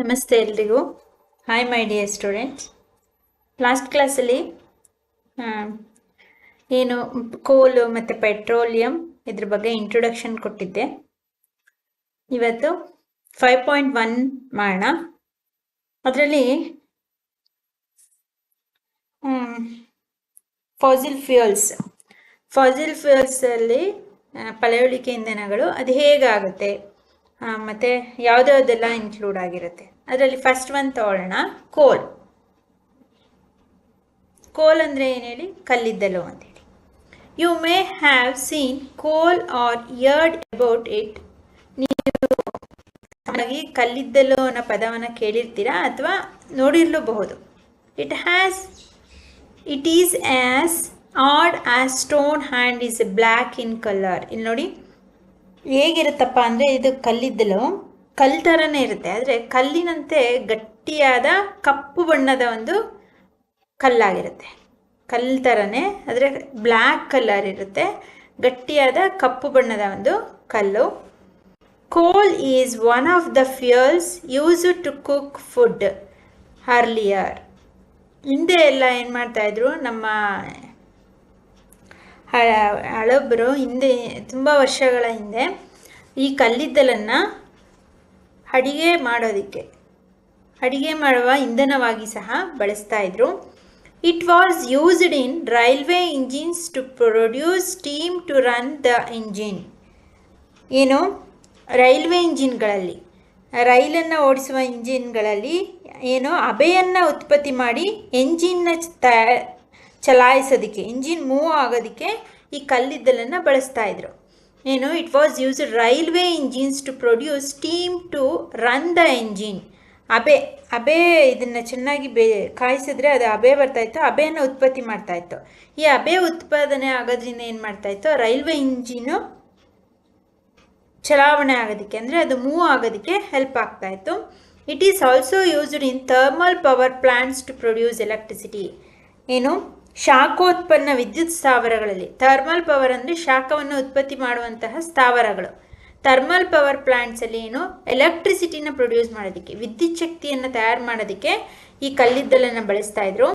ನಮಸ್ತೆ ಎಲ್ರಿಗೂ. Hi my dear students last ಕ್ಲಾಸಲ್ಲಿ ಏನು ಕೋಲು ಮತ್ತು ಪೆಟ್ರೋಲಿಯಂ ಇದ್ರ ಬಗ್ಗೆ ಇಂಟ್ರೊಡಕ್ಷನ್ ಕೊಟ್ಟಿದ್ದೆ. ಇವತ್ತು ಫೈವ್ ಪಾಯಿಂಟ್ ಒನ್ ಮಾಡೋಣ. ಅದರಲ್ಲಿ ಫಾಸಿಲ್ ಫ್ಯೂಯಲ್ಸ್ ಫಾಸಿಲ್ ಫ್ಯೂಯಲ್ಸಲ್ಲಿ ಪಳೆಯುಳಿಕೆ ಇಂಧನಗಳು, ಅದು ಹೇಗಾಗುತ್ತೆ? ಮತ್ತೆ ಯಾವುದ್ಯಾವುದೆಲ್ಲ ಇನ್ಕ್ಲೂಡ್ ಆಗಿರುತ್ತೆ? ಅದರಲ್ಲಿ ಫಸ್ಟ್ ಒನ್ ತಗೊಳ್ಳೋಣ ಕೋಲ್. ಕೋಲ್ ಅಂದ್ರೆ ಏನ್ ಹೇಳಿ? ಕಲ್ಲಿದ್ದಲು ಅಂತೇಳಿ you may have seen coal or heard about it ನೀವು ಕಲ್ಲಿದ್ದಲು ಅನ್ನೋ ಪದವನ್ನು ಕೇಳಿರ್ತೀರಾ ಅಥವಾ ನೋಡಿರ್ಲೂಬಹುದು? It has it is as hard as stone and is black in colour ಇಲ್ಲಿ ನೋಡಿ. ಹೇಗಿರುತ್ತಪ್ಪ ಅಂದರೆ ಇದು ಕಲ್ಲಿದ್ದಲು ಕಲ್ಲು ಥರನೇ ಇರುತ್ತೆ. ಆದರೆ ಕಲ್ಲಿನಂತೆ ಗಟ್ಟಿಯಾದ ಕಪ್ಪು ಬಣ್ಣದ ಒಂದು ಕಲ್ಲಾಗಿರುತ್ತೆ. ಕಲ್ಲು ಥರನೇ ಆದರೆ ಬ್ಲ್ಯಾಕ್ ಕಲರ್ ಇರುತ್ತೆ. ಗಟ್ಟಿಯಾದ ಕಪ್ಪು ಬಣ್ಣದ ಒಂದು ಕಲ್ಲು. Coal is one of the fuels used to cook food earlier ಹಿಂದೆ ಎಲ್ಲ ಏನು ಮಾಡ್ತಾಯಿದ್ರು ನಮ್ಮ ಹಳಬರು ಹಿಂದೆ, ತುಂಬ ವರ್ಷಗಳ ಹಿಂದೆ ಈ ಕಲ್ಲಿದ್ದಲನ್ನು ಅಡಿಗೆ ಮಾಡೋದಕ್ಕೆ. ಅಡಿಗೆ ಮಾಡುವ ಇಂಧನವಾಗಿ ಸಹ ಬಳಸ್ತಾ ಇದ್ರು. It was used in railway engines to produce steam to run the engine ಏನು? ರೈಲ್ವೆ ಇಂಜಿನ್ಗಳಲ್ಲಿ. ರೈಲನ್ನು ಓಡಿಸುವ ಇಂಜಿನ್ಗಳಲ್ಲಿ ಏನು? ಅಬೆಯನ್ನು ಉತ್ಪತ್ತಿ ಮಾಡಿ ಎಂಜಿನ್ನ ತ ಚಲಾಯಿಸೋದಕ್ಕೆ ಇಂಜಿನ್ ಮೂವ್ ಆಗೋದಕ್ಕೆ ಈ ಕಲ್ಲಿದ್ದಲನ್ನು ಬಳಸ್ತಾ ಇದ್ರು. ಏನು it was use railway engines to produce steam to run the engine Abe ಅಬೆ ಇದನ್ನು ಚೆನ್ನಾಗಿ ಬೇ, ಕಾಯಿಸಿದ್ರೆ ಅದು ಅಬೆ ಬರ್ತಾಯಿತ್ತು ಅಬೆಯನ್ನು ಉತ್ಪತ್ತಿ ಮಾಡ್ತಾಯಿತ್ತು ಈ ಅಬೆ ಉತ್ಪಾದನೆ ಆಗೋದ್ರಿಂದ ಏನು ಮಾಡ್ತಾಯಿತ್ತು ರೈಲ್ವೆ ಇಂಜಿನು ಚಲಾವಣೆ ಆಗೋದಕ್ಕೆ, ಅಂದರೆ ಅದು ಮೂವ್ ಆಗೋದಕ್ಕೆ ಹೆಲ್ಪ್ ಆಗ್ತಾ ಇತ್ತು. It is also used in thermal power plants to produce electricity ಏನು? ಶಾಖೋತ್ಪನ್ನ ವಿದ್ಯುತ್ ಸ್ಥಾವರಗಳಲ್ಲಿ. ಥರ್ಮಲ್ ಪವರ್ ಅಂದರೆ ಶಾಖವನ್ನು ಉತ್ಪತ್ತಿ ಮಾಡುವಂತಹ ಸ್ಥಾವರಗಳು. ಥರ್ಮಲ್ ಪವರ್ ಪ್ಲಾಂಟ್ಸಲ್ಲಿ ಏನು? ಎಲೆಕ್ಟ್ರಿಸಿಟಿನ ಪ್ರೊಡ್ಯೂಸ್ ಮಾಡೋದಕ್ಕೆ, ವಿದ್ಯುತ್ ಶಕ್ತಿಯನ್ನು ತಯಾರು ಮಾಡೋದಕ್ಕೆ ಈ ಕಲ್ಲಿದ್ದಲನ್ನು ಬಳಸ್ತಾ ಇದ್ರು.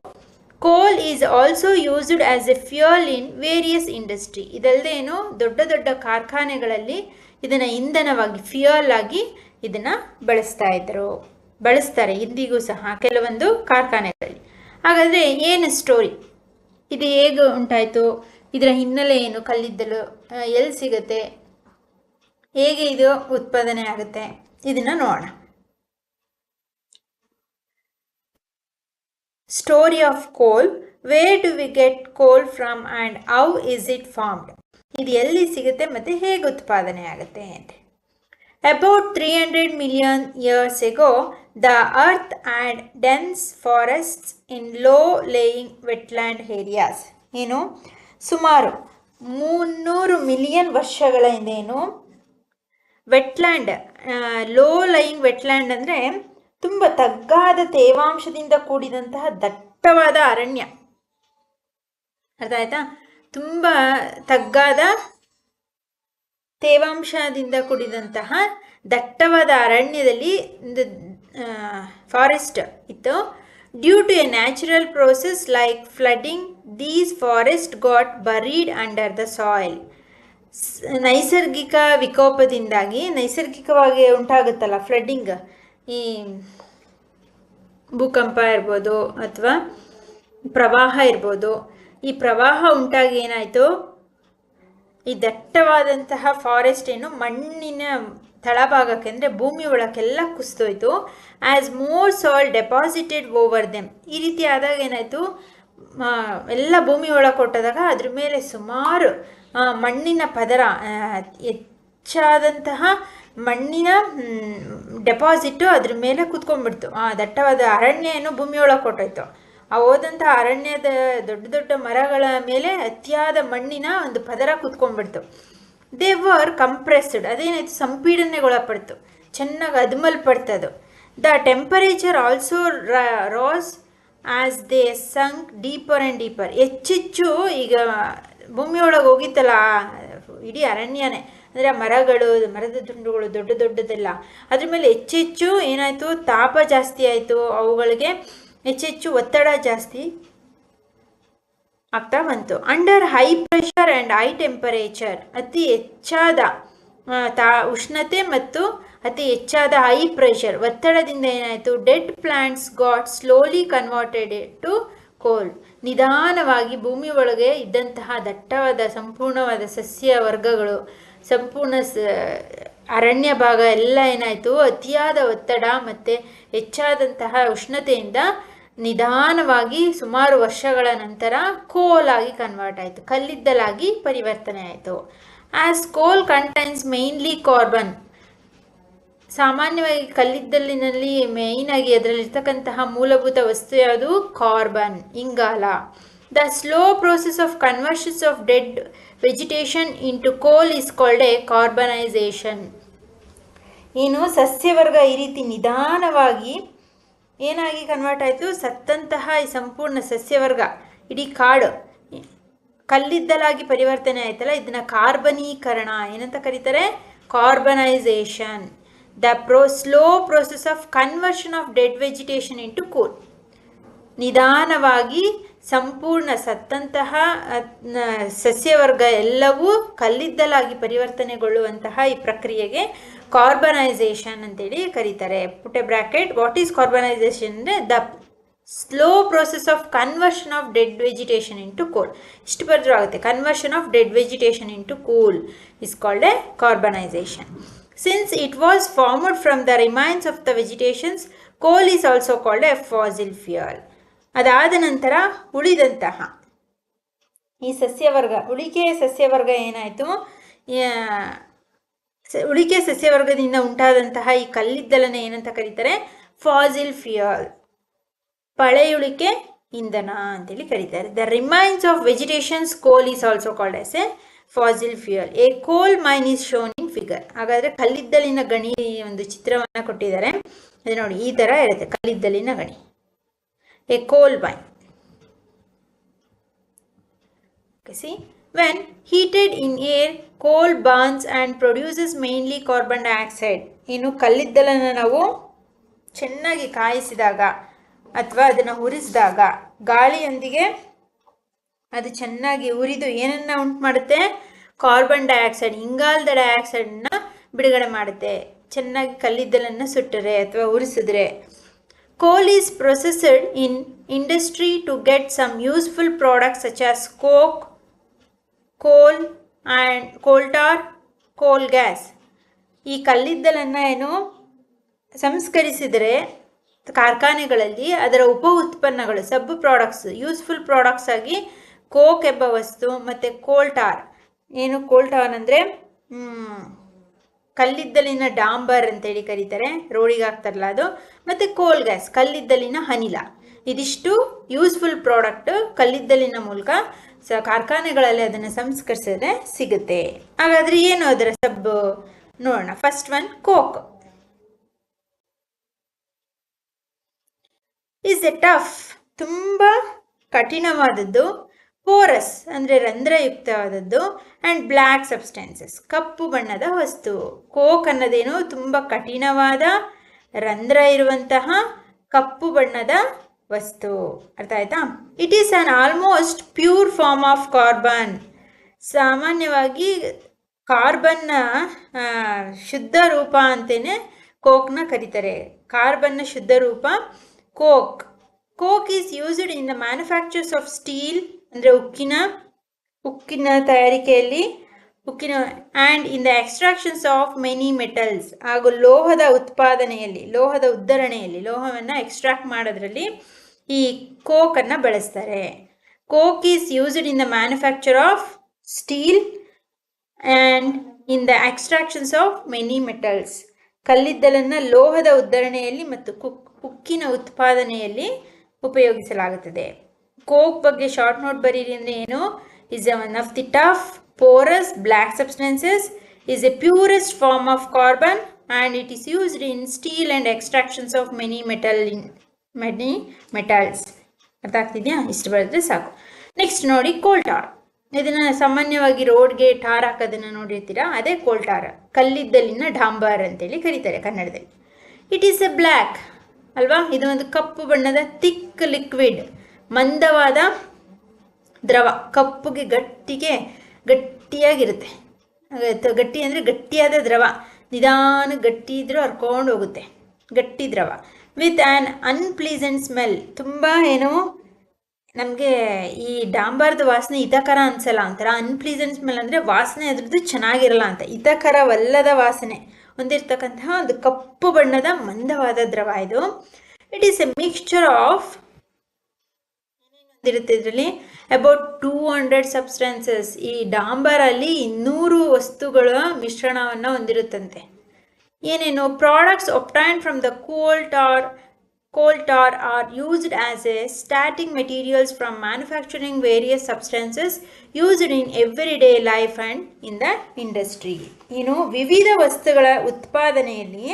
Coal is also used as a fuel in various industry ಇದಲ್ಲದೆ ಏನು? ದೊಡ್ಡ ದೊಡ್ಡ ಕಾರ್ಖಾನೆಗಳಲ್ಲಿ ಇದನ್ನು ಇಂಧನವಾಗಿ ಫ್ಯೂಯಲ್ ಆಗಿ ಇದನ್ನು ಬಳಸ್ತಾ ಇದ್ರು. ಬಳಸ್ತಾರೆ, ಇಂದಿಗೂ ಸಹ ಕೆಲವೊಂದು ಕಾರ್ಖಾನೆಗಳಲ್ಲಿ. ಹಾಗಾದರೆ ಏನು ಸ್ಟೋರಿ ಇದು ಹೇಗೆ ಉಂಟಾಯಿತು? ಇದರ ಹಿನ್ನೆಲೆ ಏನು? ಕಲ್ಲಿದ್ದಲು ಎಲ್ಲಿ ಸಿಗುತ್ತೆ? ಹೇಗೆ ಇದು ಉತ್ಪಾದನೆ ಆಗುತ್ತೆ? ಇದನ್ನು ನೋಡೋಣ. Story of coal where do we get coal from and how is it formed ಇದು ಎಲ್ಲಿ ಸಿಗುತ್ತೆ ಮತ್ತು ಹೇಗೆ ಉತ್ಪಾದನೆ ಆಗುತ್ತೆ ಅಂತ. Hundred million years ago the earth and dense forests in low laying wetland areas ಏನು? ಸುಮಾರು ಮುನ್ನೂರು ಮಿಲಿಯನ್ ವರ್ಷಗಳ ಹಿಂದೇನು ವೆಟ್ಲ್ಯಾಂಡ್ ಲೋ ಲೈಯಿಂಗ್ ವೆಟ್ಲ್ಯಾಂಡ್ ಅಂದರೆ ತುಂಬ ತಗ್ಗಾದ ತೇವಾಂಶದಿಂದ ಕೂಡಿದಂತಹ ದಟ್ಟವಾದ ಅರಣ್ಯ. ಅರ್ಥ ಆಯ್ತಾ? ತುಂಬ ತಗ್ಗಾದ ತೇವಾಂಶದಿಂದ ಕೂಡಿದಂತಹ ದಟ್ಟವಾದ ಅರಣ್ಯದಲ್ಲಿ ಫಾರೆಸ್ಟ್ ಇತ್ತು. Due to a natural process like flooding these forest got buried under the soil ನೈಸರ್ಗಿಕ ವಿಕೋಪದಿಂದಾಗಿ, ನೈಸರ್ಗಿಕವಾಗಿ ಉಂಟಾಗುತ್ತಲ್ಲ ಫ್ಲಡ್ಡಿಂಗ್ ಈ ಭೂಕಂಪ ಇರ್ಬೋದು ಅಥವಾ ಪ್ರವಾಹ ಇರ್ಬೋದು. ಈ ಪ್ರವಾಹ ಉಂಟಾಗಿ ಏನಾಯಿತು? ಈ ದಟ್ಟವಾದಂತಹ ಫಾರೆಸ್ಟ್ ಏನು ಮಣ್ಣಿನ ತಳಭಾಗಕ್ಕೆ ಅಂದರೆ ಭೂಮಿ ಒಳಕ್ಕೆಲ್ಲ ಕುಸಿದೋಯ್ತು. As more soil deposited over them ಈ ರೀತಿ ಆದಾಗ ಏನಾಯಿತು? ಎಲ್ಲ ಭೂಮಿ ಒಳಗೆ ಕೊಟ್ಟದಾಗ ಅದ್ರ ಮೇಲೆ ಸುಮಾರು ಮಣ್ಣಿನ ಪದರ ಹೆಚ್ಚಾದಂತಹ ಮಣ್ಣಿನ ಡೆಪಾಸಿಟ್ಟು ಅದ್ರ ಮೇಲೆ ಕುತ್ಕೊಂಡ್ಬಿಡ್ತು. ಆ, ದಟ್ಟವಾದ ಅರಣ್ಯ ಏನು ಭೂಮಿಯೊಳಗೆ ಕೊಟ್ಟೋಯ್ತು ಆ ಹೋದಂಥ ಅರಣ್ಯದ ದೊಡ್ಡ ದೊಡ್ಡ ಮರಗಳ ಮೇಲೆ ಅತಿಯಾದ ಮಣ್ಣಿನ ಒಂದು ಪದರ ಕುತ್ಕೊಂಡ್ಬಿಡ್ತು. ದೇ ವರ್ ಕಂಪ್ರೆಸ್ಡ್ ಅದೇನಾಯ್ತು? ಸಂಪೀಡನೆಗೊಳಪಡ್ತು. ಚೆನ್ನಾಗಿ ಅದ್ಮಲ್ಪಡ್ತದು. The temperature also rose as they sunk deeper and deeper ಹೆಚ್ಚೆಚ್ಚು ಈಗ ಭೂಮಿಯೊಳಗೆ ಹೋಗಿತ್ತಲ್ಲ ಇಡೀ ಅರಣ್ಯನೇ. ಅಂದರೆ ಮರಗಳು, ಮರದ ತುಂಡುಗಳು ದೊಡ್ಡ ದೊಡ್ಡದೆಲ್ಲ. ಅದ್ರ ಮೇಲೆ ಹೆಚ್ಚೆಚ್ಚು ಏನಾಯಿತು? ತಾಪ ಜಾಸ್ತಿ ಆಯಿತು. ಅವುಗಳಿಗೆ ಹೆಚ್ಚೆಚ್ಚು ಒತ್ತಡ ಜಾಸ್ತಿ ಆಗ್ತಾ ಬಂತು. Under high pressure and high temperature ಅತಿ ಹೆಚ್ಚಾದ ತಾ, ಉಷ್ಣತೆ ಮತ್ತು ಅತಿ ಹೆಚ್ಚಾದ ಹೈ ಪ್ರೆಷರ್ ಒತ್ತಡದಿಂದ ಏನಾಯಿತು? Dead plants got slowly converted to coal ನಿಧಾನವಾಗಿ ಭೂಮಿ ಒಳಗೆ ಇದ್ದಂತಹ ದಟ್ಟವಾದ, ಸಂಪೂರ್ಣವಾದ ಸಸ್ಯ ವರ್ಗಗಳು, ಸಂಪೂರ್ಣ ಸ, ಅರಣ್ಯ ಭಾಗ ಎಲ್ಲ ಏನಾಯಿತು? ಅತಿಯಾದ ಒತ್ತಡ ಮತ್ತು ಹೆಚ್ಚಾದಂತಹ ಉಷ್ಣತೆಯಿಂದ ನಿಧಾನವಾಗಿ ಸುಮಾರು ವರ್ಷಗಳ ನಂತರ ಕೋಲಾಗಿ ಕನ್ವರ್ಟ್ ಆಯಿತು. ಕಲ್ಲಿದ್ದಲಾಗಿ ಪರಿವರ್ತನೆ ಆಯಿತು. ಆಸ್ ಕೋಲ್ ಕಂಟೈನ್ಸ್ ಮೇನ್ಲಿ ಕಾರ್ಬನ್ ಸಾಮಾನ್ಯವಾಗಿ ಕಲ್ಲಿದ್ದಲಿನಲ್ಲಿ ಮೇಯ್ನ್ ಆಗಿ ಅದರಲ್ಲಿರ್ತಕ್ಕಂತಹ ಮೂಲಭೂತ ವಸ್ತು ಯಾವುದು? ಕಾರ್ಬನ್ ಇಂಗಾಲ. The slow process of conversions of dead vegetation into coal is called a carbonization ಏನು ಸಸ್ಯವರ್ಗ ಈ ರೀತಿ ನಿಧಾನವಾಗಿ ಏನಾಗಿ ಕನ್ವರ್ಟ್ ಆಯಿತು? ಸತ್ತಂತಹ ಈ ಸಂಪೂರ್ಣ ಸಸ್ಯವರ್ಗ, ಇಡೀ ಕಾಡು. ಕಲ್ಲಿದ್ದಲಾಗಿ ಪರಿವರ್ತನೆ ಆಯ್ತಲ್ಲ, ಇದನ್ನ ಕಾರ್ಬನೀಕರಣ ಏನಂತ ಕರೀತಾರೆ? Carbonization. The pro, slow process of conversion of dead vegetation into coal. ನಿಧಾನವಾಗಿ ಸಂಪೂರ್ಣ ಸತ್ತಂತಹ ಸಸ್ಯವರ್ಗ ಎಲ್ಲವೂ ಕಲ್ಲಿದ್ದಲಾಗಿ ಪರಿವರ್ತನೆಗೊಳ್ಳುವಂತಹ ಈ ಪ್ರಕ್ರಿಯೆಗೆ ಕಾರ್ಬನೈಸೇಷನ್ ಅಂತೇಳಿ ಕರೀತಾರೆ. Put a bracket what is carbonization ಅಂದರೆ the slow process of conversion of dead vegetation into coal ಇಷ್ಟು ಬರೆದ್ರೂ ಆಗುತ್ತೆ. Conversion of dead vegetation into coal is called a carbonization since it was formed from the remains of the vegetations coal is also called a fossil fuel ಅದಾದ ನಂತರ ಉಳಿದಂತಹ ಈ ಸಸ್ಯವರ್ಗ, ಉಳಿಕೆಯ ಸಸ್ಯವರ್ಗ ಏನಾಯಿತು? ಉಳಿಕೆ ಸಸ್ಯವರ್ಗದಿಂದ ಉಂಟಾದಂತಹ ಈ ಕಲ್ಲಿದ್ದಲನ್ನ ಏನಂತ ಕರೀತಾರೆ? ಫಾಸಿಲ್ ಫ್ಯೂಯಲ್ ಪಳೆಯುಳಿಕೆ ಇಂಧನ ಅಂತೇಳಿ ಕರೀತಾರೆ. The remains of vegetations coal is also called as a fossil fuel a coal mine is shown in figure ಹಾಗಾದ್ರೆ ಕಲ್ಲಿದ್ದಲಿನ ಗಣಿ ಒಂದು ಚಿತ್ರವನ್ನ ಕೊಟ್ಟಿದ್ದಾರೆ. ಅದು ನೋಡಿ, ಈ ತರ ಇರುತ್ತೆ, ಕಲ್ಲಿದ್ದಲಿನ ಗಣಿ. A coal mine see when heated in air, coal burns and produces mainly carbon dioxide. ಇನ್ನು ಕಲ್ಲಿದ್ದಲನ್ನು ನಾವು ಚೆನ್ನಾಗಿ ಕಾಯಿಸಿದಾಗ ಅಥವಾ ಅದನ್ನು ಉರಿಸಿದಾಗ ಗಾಳಿಯೊಂದಿಗೆ ಅದು ಚೆನ್ನಾಗಿ ಉರಿದು ಏನನ್ನ ಉಂಟು ಮಾಡುತ್ತೆ? ಕಾರ್ಬನ್ ಡೈಆಕ್ಸೈಡ್ ಇಂಗಾಲದ ಡೈಆಕ್ಸೈಡನ್ನ ಬಿಡುಗಡೆ ಮಾಡುತ್ತೆ. ಚೆನ್ನಾಗಿ ಕಲ್ಲಿದ್ದಲನ್ನು ಸುಟ್ಟರೆ ಅಥವಾ ಉರಿಸಿದ್ರೆ. Coal is processed in industry to get some useful products such as coke coal and coal tar coal gas ಈ ಕಲ್ಲಿದ್ದಲನ್ನು ಏನು ಸಂಸ್ಕರಿಸಿದರೆ ಕಾರ್ಖಾನೆಗಳಲ್ಲಿ ಅದರ ಉಪ ಉತ್ಪನ್ನಗಳು ಸಬ್ ಪ್ರಾಡಕ್ಟ್ಸ್ ಯೂಸ್ಫುಲ್ ಪ್ರಾಡಕ್ಟ್ಸ್ ಆಗಿ ಕೋಕ್ ಎಂಬ ವಸ್ತು ಮತ್ತು ಕೋಲ್ಟಾರ್ ಏನು ಕೋಲ್ಟಾರ್ ಅಂದರೆ ಕಲ್ಲಿದ್ದಲಿನ ಡಾಂಬರ್ ಅಂತೇಳಿ ಕರೀತಾರೆ, ರೋಡಿಗೆ ಹಾಕ್ತಾರಲ್ಲ ಅದು, ಮತ್ತು ಕೋಲ್ ಗ್ಯಾಸ್ ಕಲ್ಲಿದ್ದಲಿನ ಅನಿಲ. ಇದಿಷ್ಟು ಯೂಸ್ಫುಲ್ ಪ್ರಾಡಕ್ಟ್ ಕಲ್ಲಿದ್ದಲಿನ ಮೂಲಕ ಸ ಕಾರ್ಖಾನೆಗಳಲ್ಲಿ ಅದನ್ನು ಸಂಸ್ಕರಿಸಿದ್ರೆ ಸಿಗುತ್ತೆ. ಹಾಗಾದ್ರೆ ಏನು ಅದರ ಸಬ್ ನೋಡೋಣ. First one coke is a tough ತುಂಬ ಕಠಿಣವಾದದ್ದು. ಪೋರಸ್ ಅಂದರೆ ರಂಧ್ರಯುಕ್ತವಾದದ್ದು. ಆ್ಯಂಡ್ ಬ್ಲ್ಯಾಕ್ ಸಬ್ಸ್ಟೆನ್ಸಸ್ ಕಪ್ಪು ಬಣ್ಣದ ವಸ್ತು. ಕೋಕ್ ಅನ್ನೋದೇನು ತುಂಬ ಕಠಿಣವಾದ ರಂಧ್ರ ಇರುವಂತಹ ಕಪ್ಪು ಬಣ್ಣದ ವಸ್ತು. ಅರ್ಥ ಆಯ್ತಾ? It is an almost pure form of carbon ಸಾಮಾನ್ಯವಾಗಿ ಕಾರ್ಬನ್ನ ಶುದ್ಧ ರೂಪ ಅಂತಲೇ ಕೋಕ್ನ ಕರೀತಾರೆ. ಕಾರ್ಬನ್ನ ಶುದ್ಧ ರೂಪ coke coke is used in the manufactures of steel ಅಂದರೆ ಉಕ್ಕಿನ ಉಕ್ಕಿನ ತಯಾರಿಕೆಯಲ್ಲಿ ಉಕ್ಕಿನ and in the extractions of many metals ಹಾಗೂ ಲೋಹದ ಉತ್ಪಾದನೆಯಲ್ಲಿ, ಲೋಹದ ಉದ್ಧರಣೆಯಲ್ಲಿ, ಲೋಹವನ್ನು ಎಕ್ಸ್ಟ್ರಾಕ್ಟ್ ಮಾಡೋದ್ರಲ್ಲಿ ಈ ಕೋಕನ್ನು ಬಳಸ್ತಾರೆ. Coke is used in the manufacture of steel and in the extractions of many metals ಕಲ್ಲಿದ್ದಲನ್ನು ಲೋಹದ ಉದ್ಧರಣೆಯಲ್ಲಿ ಮತ್ತು ಕುಕ್ ಉಕ್ಕಿನ ಉತ್ಪಾದನೆಯಲ್ಲಿ ಉಪಯೋಗಿಸಲಾಗುತ್ತದೆ. ಕೋಕ್ ಬಗ್ಗೆ ಶಾರ್ಟ್ ನೋಟ್ ಬರೀರಿ ಅಂದರೆ ಏನು? Is a one of the tough porous black substances is a purest form of carbon and it is used in steel and extractions of many metal in, many metals. ಅರ್ಥ ಆಗ್ತಿದೆಯಾ ಇಷ್ಟು ಬರೆದ್ರೆ ಸಾಕು. Next ನೋಡಿ ಕೋಲ್ಟಾರ್ ಇದನ್ನ ಸಾಮಾನ್ಯವಾಗಿ ರೋಡ್ಗೆ ಟಾರ್ ಹಾಕೋದನ್ನ ನೋಡಿರ್ತೀರಾ? ಅದೇ ಕೋಲ್ಟಾರ್ ಕಲ್ಲಿದ್ದಲಿನ ಡಾಂಬಾರ್ ಅಂತೇಳಿ ಕರೀತಾರೆ ಕನ್ನಡದಲ್ಲಿ. ಇಟ್ ಈಸ್ ಎ ಬ್ಲ್ಯಾಕ್ ಅಲ್ವಾ? ಇದು ಒಂದು ಕಪ್ಪು ಬಣ್ಣದ ತಿಕ್ ಲಿಕ್ವಿಡ್ ಮಂದವಾದ ದ್ರವ. ಕಪ್ಪುಗೆ ಗಟ್ಟಿಗೆ ಗಟ್ಟಿಯಾಗಿರುತ್ತೆ. ಗಟ್ಟಿ ಅಂದರೆ ಗಟ್ಟಿಯಾದ ದ್ರವ. ನಿಧಾನ ಗಟ್ಟಿ ಇದ್ರೂ ಹರ್ಕೊಂಡು ಹೋಗುತ್ತೆ. ಗಟ್ಟಿ ದ್ರವ. With an unpleasant smell. ತುಂಬ ಏನೋ, ನಮಗೆ ಈ ಡಾಂಬಾರ್ದ ವಾಸನೆ ಹಿತಕರ ಅನ್ಸಲ್ಲ. ಅಂತಾರೆ ಅನ್ಪ್ಲೀಸೆಂಟ್ ಸ್ಮೆಲ್ ಅಂದರೆ ವಾಸನೆ ಅದ್ರದ್ದು ಚೆನ್ನಾಗಿರಲ್ಲ ಅಂತ. ಹಿತಕರವಲ್ಲದ ವಾಸನೆ. ಹೊಂದಿರತಕ್ಕಂತಹ ಒಂದು ಕಪ್ಪು ಬಣ್ಣದ ಮಂದವಾದ ದ್ರವ ಇದು. It is a mixture of ಇರುತ್ತೆ ಇದರಲ್ಲಿ ಅಬೌಟ್ ಟೂ ಹಂಡ್ರೆಡ್ ಸಬ್ಸ್ಟೆನ್ಸಸ್ ಈ ಡಾಂಬರಲ್ಲಿ ಇನ್ನೂರು ವಸ್ತುಗಳ ಮಿಶ್ರಣವನ್ನು ಹೊಂದಿರುತ್ತಂತೆ. ಏನೇನು? Products obtain from the coal tar coal tar are used as a starting materials from manufacturing various substances used in every day life and in the industry ಏನು ವಿವಿಧ ವಸ್ತುಗಳ ಉತ್ಪಾದನೆಯಲ್ಲಿ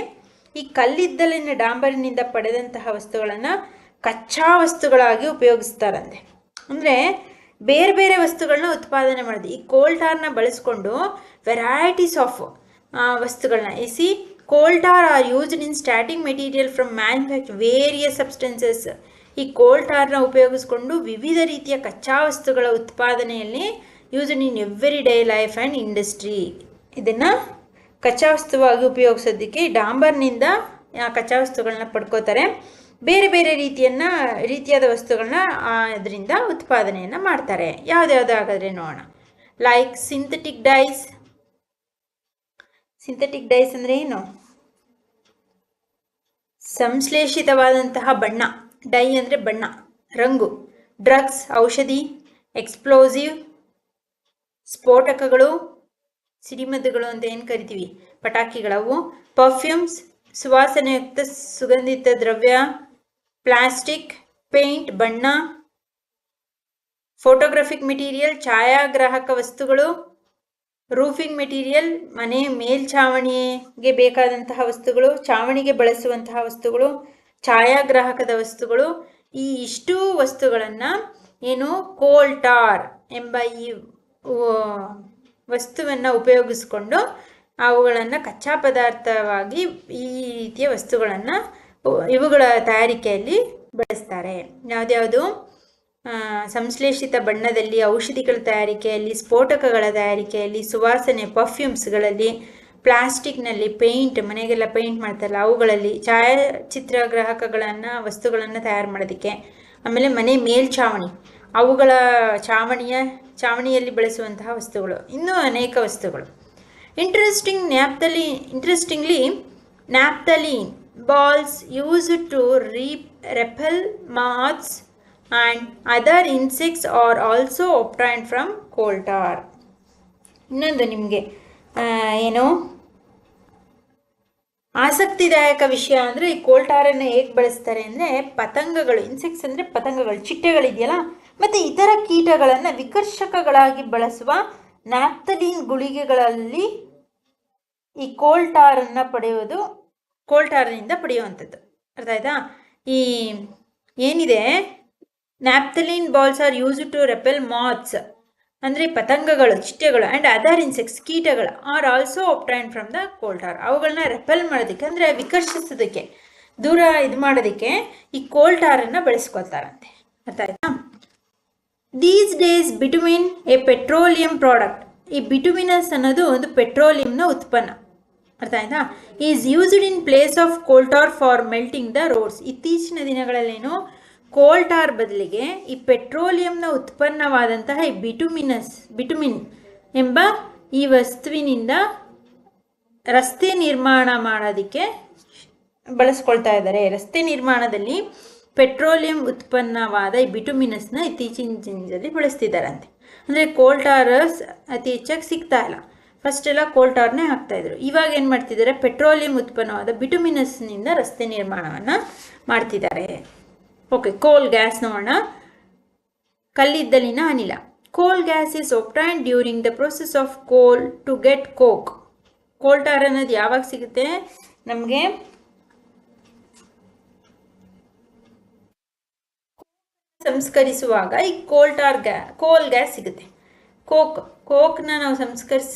ಈ ಕಲ್ಲಿದ್ದಲಿನ ಡಾಂಬರಿನಿಂದ ಪಡೆದಂತಹ ವಸ್ತುಗಳನ್ನು ಕಚ್ಚಾ ವಸ್ತುಗಳಾಗಿ ಉಪಯೋಗಿಸ್ತಾರಂತೆ. ಅಂದರೆ ಬೇರೆ ಬೇರೆ ವಸ್ತುಗಳನ್ನ ಉತ್ಪಾದನೆ ಮಾಡೋದು. ಈ ಕೋಲ್ಟಾರ್ನ ಬಳಸ್ಕೊಂಡು ವೆರೈಟೀಸ್ ಆಫ್ ವಸ್ತುಗಳನ್ನ AC coal tar are used in starting material from manufacture various substances ಈ ಕೋಲ್ಟಾರ್ನ ಉಪಯೋಗಿಸ್ಕೊಂಡು ವಿವಿಧ ರೀತಿಯ ಕಚ್ಚಾ ವಸ್ತುಗಳ ಉತ್ಪಾದನೆಯಲ್ಲಿ used in everyday life and industry ಇದನ್ನು ಕಚ್ಚಾ ವಸ್ತುವಾಗಿ ಉಪಯೋಗಿಸೋದಕ್ಕೆ ಡಾಂಬರ್ನಿಂದ ಕಚ್ಚಾ ವಸ್ತುಗಳನ್ನ ಪಡ್ಕೋತಾರೆ. ಬೇರೆ ಬೇರೆ ರೀತಿಯನ್ನ, ರೀತಿಯಾದ ವಸ್ತುಗಳನ್ನ ಅದರಿಂದ ಉತ್ಪಾದನೆಯನ್ನು ಮಾಡ್ತಾರೆ. ಯಾವ್ದು ಹಾಗಾದ್ರೆ ನೋಡೋಣ. Like synthetic dyes synthetic dyes ಅಂದರೆ ಏನು? ಸಂಶ್ಲೇಷಿತವಾದಂತಹ ಬಣ್ಣ. ಡೈ ಅಂದರೆ ಬಣ್ಣ. ರಂಗು. ಡ್ರಗ್ಸ್ ಔಷಧಿ ಎಕ್ಸ್ಪ್ಲೋಸಿವ್ ಸ್ಫೋಟಕಗಳು, ಸಿಡಿಮದ್ದುಗಳು ಅಂತ ಏನು ಕರಿತೀವಿ? ಪಟಾಕಿಗಳವು. ಪರ್ಫ್ಯೂಮ್ಸ್ ಸುವಾಸನೆಯುಕ್ತ, ಸುಗಂಧಿತ ದ್ರವ್ಯ. ಪ್ಲಾಸ್ಟಿಕ್ ಪೇಂಟ್ ಬಣ್ಣ, ಫೋಟೋಗ್ರಫಿಕ್ ಮೆಟೀರಿಯಲ್, ಛಾಯಾಗ್ರಾಹಕ ವಸ್ತುಗಳು, ರೂಫಿಂಗ್ ಮೆಟೀರಿಯಲ್, ಮನೆ ಮೇಲ್ಛಾವಣಿಗೆ ಬೇಕಾದಂತಹ ವಸ್ತುಗಳು, ಛಾವಣಿಗೆ ಬಳಸುವಂತಹ ವಸ್ತುಗಳು, ಛಾಯಾಗ್ರಾಹಕದ ವಸ್ತುಗಳು, ಈ ಇಷ್ಟು ವಸ್ತುಗಳನ್ನು ಏನು ಕೋಲ್ಟಾರ್ ಎಂಬ ಈ ವಸ್ತುವನ್ನು ಉಪಯೋಗಿಸಿಕೊಂಡು ಅವುಗಳನ್ನು ಕಚ್ಚಾ ಪದಾರ್ಥವಾಗಿ ಈ ರೀತಿಯ ವಸ್ತುಗಳನ್ನು ಇವುಗಳ ತಯಾರಿಕೆಯಲ್ಲಿ ಬಳಸ್ತಾರೆ. ಯಾವ್ದ್ಯಾವುದು? ಸಂಶ್ಲೇಷಿತ ಬಣ್ಣದಲ್ಲಿ ಔಷಧಿಗಳ ತಯಾರಿಕೆಯಲ್ಲಿ, ಸ್ಫೋಟಕಗಳ ತಯಾರಿಕೆಯಲ್ಲಿ, ಸುವಾಸನೆ ಪರ್ಫ್ಯೂಮ್ಸ್ಗಳಲ್ಲಿ ಪ್ಲಾಸ್ಟಿಕ್ನಲ್ಲಿ ಪೇಂಟ್ ಮನೆಗೆಲ್ಲ ಪೇಂಟ್ ಮಾಡ್ತಾರಲ್ಲ, ಅವುಗಳಲ್ಲಿ ಛಾಯಾಚಿತ್ರಗ್ರಾಹಕಗಳನ್ನು ವಸ್ತುಗಳನ್ನು ತಯಾರು ಮಾಡೋದಕ್ಕೆ. ಆಮೇಲೆ ಮನೆ ಮೇಲ್ಛಾವಣಿ. ಅವುಗಳ ಛಾವಣಿಯ, ಛಾವಣಿಯಲ್ಲಿ ಬಳಸುವಂತಹ ವಸ್ತುಗಳು. ಇನ್ನೂ ಅನೇಕ ವಸ್ತುಗಳು. Interesting naphtha interestingly naphthalene balls used to re- repel moths and other insects are also obtained from coal tar. ಇನ್ನೊಂದು ನಿಮಗೆ ಏನು ಆಸಕ್ತಿದಾಯಕ ವಿಷಯ ಅಂದರೆ ಈ ಕೋಲ್ಟಾರನ್ನು ಹೇಗೆ ಬಳಸ್ತಾರೆ ಅಂದರೆ ಪತಂಗಗಳು ಇನ್ಸೆಕ್ಟ್ಸ್ ಅಂದರೆ ಪತಂಗಗಳು, ಚಿಟ್ಟೆಗಳಿದೆಯಲ್ಲ ಮತ್ತು ಇತರ ಕೀಟಗಳನ್ನು ವಿಕರ್ಷಕಗಳಾಗಿ ಬಳಸುವ ನ್ಯಾಪ್ತಲೀನ್ ಗುಳಿಗೆಗಳಲ್ಲಿ ಈ ಕೋಲ್ಟಾರನ್ನು ಪಡೆಯೋದು ಕೋಲ್ಟಾರ್ನಿಂದ ಪಡೆಯುವಂಥದ್ದು. ಅರ್ಥ ಆಯ್ತಾ ಈ ಏನಿದೆ? Naphthalene balls are use to repel moths ಅಂದರೆ ಪತಂಗಗಳು, ಚಿಟ್ಟೆಗಳು ಆ್ಯಂಡ್ ಅದರ್ ಇನ್ಸೆಕ್ಟ್ಸ್ ಕೀಟಗಳು are also obtain from the coal tar ಅವುಗಳನ್ನ ರೆಪೆಲ್ ಮಾಡೋದಕ್ಕೆ, ಅಂದರೆ ವಿಕರ್ಷಿಸೋದಕ್ಕೆ, ದೂರ ಇದು ಮಾಡೋದಕ್ಕೆ ಈ ಕೋಲ್ಟಾರನ್ನು ಬಳಸ್ಕೊಳ್ತಾರಂತೆ. ಅರ್ಥ ಆಯ್ತಾ these days bitumen a petroleum product ಈ ಬಿಟುಮಿನಸ್ ಅನ್ನೋದು ಒಂದು ಪೆಟ್ರೋಲಿಯಂನ ಉತ್ಪನ್ನ. ಅರ್ಥ ಆಯ್ತಾ? Is used in place of coal tar for melting the roads ಇತ್ತೀಚಿನ ದಿನಗಳಲ್ಲೇನು ಕೋಲ್ಟಾರ್ ಬದಲಿಗೆ ಈ ಪೆಟ್ರೋಲಿಯಂನ ಉತ್ಪನ್ನವಾದಂತಹ ಈ ಬಿಟುಮಿನಸ್ ಬಿಟುಮಿನ್ ಎಂಬ ಈ ವಸ್ತುವಿನಿಂದ ರಸ್ತೆ ನಿರ್ಮಾಣ ಮಾಡೋದಕ್ಕೆ ಬಳಸ್ಕೊಳ್ತಾ ಇದ್ದಾರೆ. ರಸ್ತೆ ನಿರ್ಮಾಣದಲ್ಲಿ ಪೆಟ್ರೋಲಿಯಂ ಉತ್ಪನ್ನವಾದ ಈ ಬಿಟುಮಿನಸ್ನ ಇತ್ತೀಚಿನ ದಿನದಲ್ಲಿ ಬಳಸ್ತಿದ್ದಾರಂತೆ. ಅಂದರೆ ಕೋಲ್ಟಾರಸ್ ಅತಿ ಹೆಚ್ಚಾಗಿ ಸಿಗ್ತಾ ಇಲ್ಲ. ಫಸ್ಟ್ ಎಲ್ಲ ಕೋಲ್ಟಾರ್ನೇ ಹಾಕ್ತಾಯಿದ್ರು ಇವಾಗ ಏನು ಮಾಡ್ತಿದ್ದಾರೆ? ಪೆಟ್ರೋಲಿಯಂ ಉತ್ಪನ್ನವಾದ ಬಿಟುಮಿನಸ್ನಿಂದ ರಸ್ತೆ ನಿರ್ಮಾಣವನ್ನು ಮಾಡ್ತಿದ್ದಾರೆ. ಓಕೆ ಕೋಲ್ ಗ್ಯಾಸ್ ನೋಡೋಣ. ಕಲ್ಲಿದ್ದಲಿನ ಅನಿಲ. Coal gas is obtain during the process of coal to get coke coal tar ಅನ್ನೋದು ಯಾವಾಗ ಸಿಗುತ್ತೆ? ನಮಗೆ ಸಂಸ್ಕರಿಸುವಾಗ ಈ ಕೋಲ್ಟಾರ್ ಗ್ಯಾ ಕೋಲ್ ಗ್ಯಾಸ್ ಸಿಗುತ್ತೆ. ಕೋಕ್ ಕೋಕ್ನ ನಾವು ಸಂಸ್ಕರಿಸ್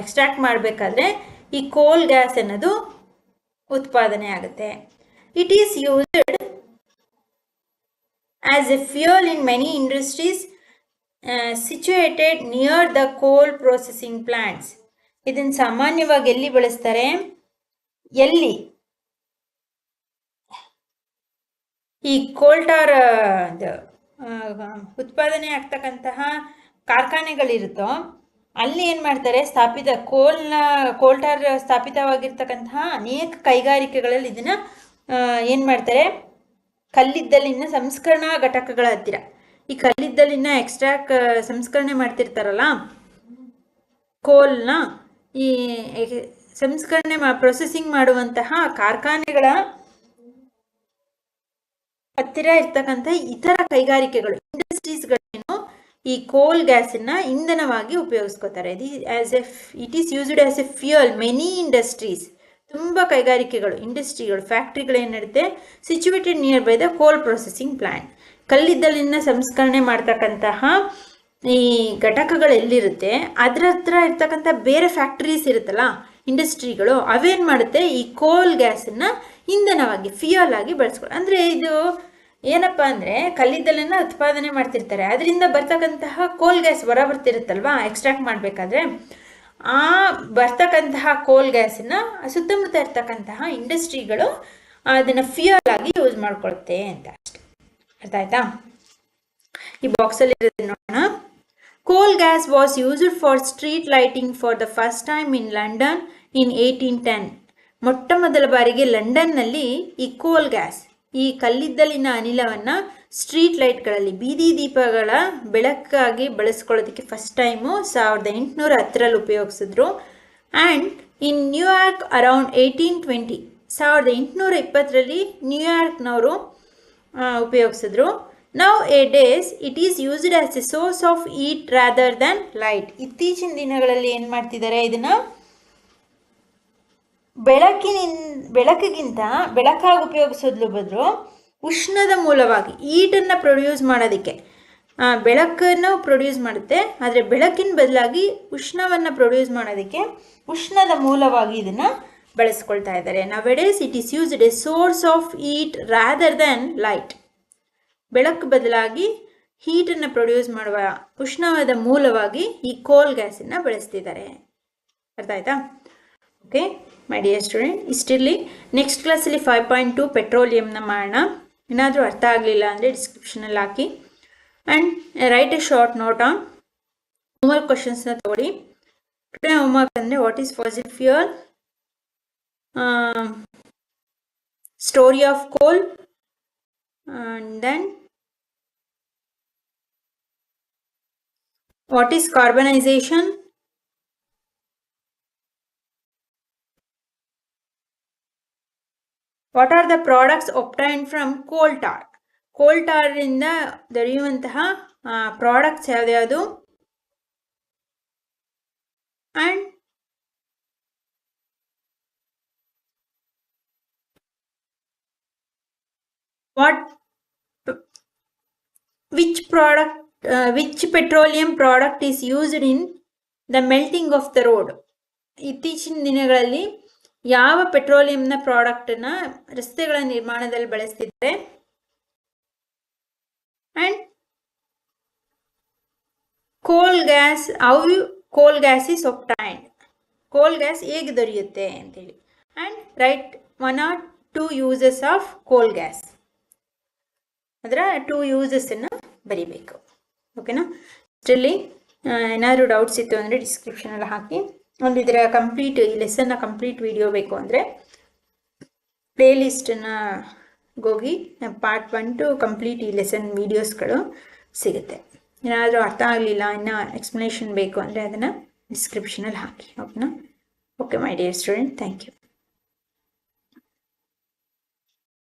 ಎಕ್ಸ್ಟ್ರಾಕ್ಟ್ ಮಾಡಬೇಕಾದ್ರೆ ಈ ಕೋಲ್ ಗ್ಯಾಸ್ ಅನ್ನೋದು ಉತ್ಪಾದನೆ ಆಗುತ್ತೆ. It is used as a fuel in many industries situated near the coal processing plants ಇದನ್ನು ಸಾಮಾನ್ಯವಾಗಿ ಎಲ್ಲಿ ಬಳಸ್ತಾರೆ? ಎಲ್ಲಿ? ಈ ಕೋಲ್ಟಾರ್ ಉತ್ಪಾದನೆ ಆಗ್ತಕ್ಕಂತಹ ಕಾರ್ಖಾನೆಗಳಿರುತ್ತೋ, ಅಲ್ಲಿ ಏನು ಮಾಡ್ತಾರೆ? ಸ್ಥಾಪಿತ ಕೋಲ್ನ, ಕೋಲ್ಟಾರ್ ಸ್ಥಾಪಿತವಾಗಿರ್ತಕ್ಕಂತಹ ಅನೇಕ ಕೈಗಾರಿಕೆಗಳಲ್ಲಿ ಇದನ್ನು ಏನು ಮಾಡ್ತಾರೆ? ಕಲ್ಲಿದ್ದಲಿನ ಸಂಸ್ಕರಣಾ ಘಟಕಗಳ ಹತ್ತಿರ. ಈ ಕಲ್ಲಿದ್ದಲಿನ ಎಕ್ಸ್ಟ್ರಾ ಸಂಸ್ಕರಣೆ ಮಾಡ್ತಿರ್ತಾರಲ್ಲ? ಕೋಲ್ನ, ಈ ಸಂಸ್ಕರಣೆ ಪ್ರೊಸೆಸಿಂಗ್ ಮಾಡುವಂತಹ ಕಾರ್ಖಾನೆಗಳ ಹತ್ತಿರ ಇರ್ತಕ್ಕಂಥ ಇತರ ಕೈಗಾರಿಕೆಗಳು ಇಂಡಸ್ಟ್ರೀಸ್ಗಳೇನು ಈ ಕೋಲ್ ಗ್ಯಾಸನ್ನು ಇಂಧನವಾಗಿ ಉಪಯೋಗಿಸ್ಕೋತಾರೆ. As a it is used as a fuel many industries ತುಂಬ ಕೈಗಾರಿಕೆಗಳು ಇಂಡಸ್ಟ್ರಿಗಳು ಫ್ಯಾಕ್ಟ್ರಿಗಳು ಏನಿರುತ್ತೆ situated near by the coal processing plant ಕಲ್ಲಿದ್ದಲಿನ ಸಂಸ್ಕರಣೆ ಮಾಡ್ತಕ್ಕಂತಹ ಈ ಘಟಕಗಳು ಎಲ್ಲಿರುತ್ತೆ? ಅದ್ರ ಹತ್ರ ಇರ್ತಕ್ಕಂಥ ಬೇರೆ ಫ್ಯಾಕ್ಟ್ರೀಸ್ ಇರುತ್ತಲ್ಲ ಇಂಡಸ್ಟ್ರಿಗಳು ಅವೇನು ಮಾಡುತ್ತೆ? ಈ ಕೋಲ್ ಗ್ಯಾಸನ್ನು ಇಂಧನವಾಗಿ ಫ್ಯೂಯಲ್ ಆಗಿ ಬಳಸ್ಕೊಳ್ಳಿ ಅಂದರೆ ಇದು ಏನಪ್ಪ ಅಂದರೆ ಕಲ್ಲಿದ್ದಲನ್ನ ಉತ್ಪಾದನೆ ಮಾಡ್ತಿರ್ತಾರೆ. ಅದರಿಂದ ಬರ್ತಕ್ಕಂತಹ ಕೋಲ್ ಗ್ಯಾಸ್ ಹೊರ ಬರ್ತಿರುತ್ತಲ್ವಾ? ಎಕ್ಸ್ಟ್ರಾಕ್ಟ್ ಮಾಡಬೇಕಾದ್ರೆ ಆ ಬರ್ತಕ್ಕಂತಹ ಕೋಲ್ ಗ್ಯಾಸನ್ನ ಸುತ್ತಮುತ್ತ ಇರ್ತಕ್ಕಂತಹ ಇಂಡಸ್ಟ್ರಿಗಳು ಅದನ್ನು ಫ್ಯೂಯಲ್ ಆಗಿ ಯೂಸ್ ಮಾಡ್ಕೊಳುತ್ತೆ ಅಂತ. ಅಷ್ಟೆ ಅರ್ಥ ಆಯ್ತಾ ಈ ಬಾಕ್ಸಲ್ಲಿ ಅಲ್ಲಿ ನೋಡೋಣ. Coal gas was used for street lighting for the first time in London in eighteen ten ಮೊಟ್ಟ ಮೊದಲ ಬಾರಿಗೆ ಲಂಡನ್ನಲ್ಲಿ ಈ ಕೋಲ್ ಗ್ಯಾಸ್ ಈ ಕಲ್ಲಿದ್ದಲಿನ ಅನಿಲವನ್ನು ಸ್ಟ್ರೀಟ್ ಲೈಟ್ಗಳಲ್ಲಿ ಬೀದಿ ದೀಪಗಳ ಬೆಳಕಾಗಿ ಬಳಸ್ಕೊಳ್ಳೋದಕ್ಕೆ ಫಸ್ಟ್ ಟೈಮು ಸಾವಿರದ ಎಂಟುನೂರ ಹತ್ತರಲ್ಲಿ ಉಪಯೋಗಿಸಿದ್ರು. And in New York around eighteen twenty ಸಾವಿರದ ಎಂಟುನೂರ ಇಪ್ಪತ್ತರಲ್ಲಿ ನ್ಯೂಯಾರ್ಕ್ನವರು ಉಪಯೋಗಿಸಿದ್ರು nowadays it is used as a source of heat rather than light ಇತ್ತೀಚಿನ ದಿನಗಳಲ್ಲಿ ಏನು ಮಾಡ್ತಿದ್ದಾರೆ ಇದನ್ನು? ಬೆಳಕಿನ ಬೆಳಕಿಗಿಂತ ಬೆಳಕಾಗಿ ಉಪಯೋಗಿಸೋದ್ರ ಬದಲು ಉಷ್ಣದ ಮೂಲವಾಗಿ ಈಟನ್ನು ಪ್ರೊಡ್ಯೂಸ್ ಮಾಡೋದಕ್ಕೆ. ಬೆಳಕನ್ನು ಪ್ರೊಡ್ಯೂಸ್ ಮಾಡುತ್ತೆ. ಆದರೆ ಬೆಳಕಿನ ಬದಲಾಗಿ ಉಷ್ಣವನ್ನು ಪ್ರೊಡ್ಯೂಸ್ ಮಾಡೋದಕ್ಕೆ ಉಷ್ಣದ ಮೂಲವಾಗಿ ಇದನ್ನು ಬಳಸ್ಕೊಳ್ತಾ ಇದ್ದಾರೆ. Nowadays it is used a source of heat rather than light ಬೆಳಕು ಬದಲಾಗಿ ಹೀಟನ್ನು ಪ್ರೊಡ್ಯೂಸ್ ಮಾಡುವ ಉಷ್ಣವಾದ ಮೂಲವಾಗಿ ಈ ಕೋಲ್ ಗ್ಯಾಸನ್ನು ಬಳಸ್ತಿದ್ದಾರೆ. ಅರ್ಥ ಆಯ್ತಾ? ಓಕೆ ಮೈ ಡಿಯರ್ ಸ್ಟೂಡೆಂಟ್ ಇಷ್ಟಿರಲಿ ನೆಕ್ಸ್ಟ್ ಕ್ಲಾಸಲ್ಲಿ ಫೈವ್ ಪಾಯಿಂಟ್ ಟು ಪೆಟ್ರೋಲಿಯಂನ ಮಾಡೋಣ. ಏನಾದರೂ ಅರ್ಥ ಆಗಲಿಲ್ಲ ಅಂದರೆ ಡಿಸ್ಕ್ರಿಪ್ಷನಲ್ಲಿ ಹಾಕಿ. And write a short note on homework ಕ್ವಶನ್ಸ್ನ ತಗೊಳ್ಳಿ. ಟುಡೇ ಹೋಮ್ವರ್ಕ್ ಅಂದರೆ what is fossil fuel story of coal and then what is carbonization? Are the products obtained from coal tar coal tar ಇಂದ ದೊರೆಯುವಂತಹ ಪ್ರಾಡಕ್ಟ್ಸ್ ಯಾವ್ದ್ಯಾವುದು what which product uh, which petroleum product is used in the melting of the road ಇತ್ತೀಚಿನ ದಿನಗಳಲ್ಲಿ ಯಾವ ಪೆಟ್ರೋಲಿಯಂನ ಪ್ರಾಡಕ್ಟ್ನ ರಸ್ತೆಗಳ ನಿರ್ಮಾಣದಲ್ಲಿ ಬಳಸ್ತಿದ್ದಾರೆ and coal gas, how coal gas is obtained coal gas ಹೇಗೆ ದೊರೆಯುತ್ತೆ ಅಂತೇಳಿ. And write one or two uses of coal gas. ಅದರ ಟೂ ಯೂಸಸ್ಸನ್ನು ಬರಿಬೇಕು. ಓಕೆನಾ? ಇದರಲ್ಲಿ ಏನಾದರೂ ಡೌಟ್ಸ್ ಇತ್ತು ಅಂದರೆ ಡಿಸ್ಕ್ರಿಪ್ಷನಲ್ಲಿ ಹಾಕಿ. ಒಂದು ಇದರ ಕಂಪ್ಲೀಟ್ ಈ ಲೆಸನ್ನ ಕಂಪ್ಲೀಟ್ ವಿಡಿಯೋ ಬೇಕು ಅಂದರೆ ಪ್ಲೇ ಲಿಸ್ಟನ್ನ ಹೋಗಿ ಪಾರ್ಟ್ ಒನ್ ಟು ಕಂಪ್ಲೀಟ್ ಈ ಲೆಸನ್ ವೀಡಿಯೋಸ್ಗಳು ಸಿಗುತ್ತೆ. ಏನಾದರೂ ಅರ್ಥ ಆಗಲಿಲ್ಲ, ಇನ್ನು ಎಕ್ಸ್ಪ್ಲನೇಷನ್ ಬೇಕು ಅಂದರೆ ಅದನ್ನು ಡಿಸ್ಕ್ರಿಪ್ಷನಲ್ಲಿ ಹಾಕಿ ಓಕೆನಾ okay my dear student thank you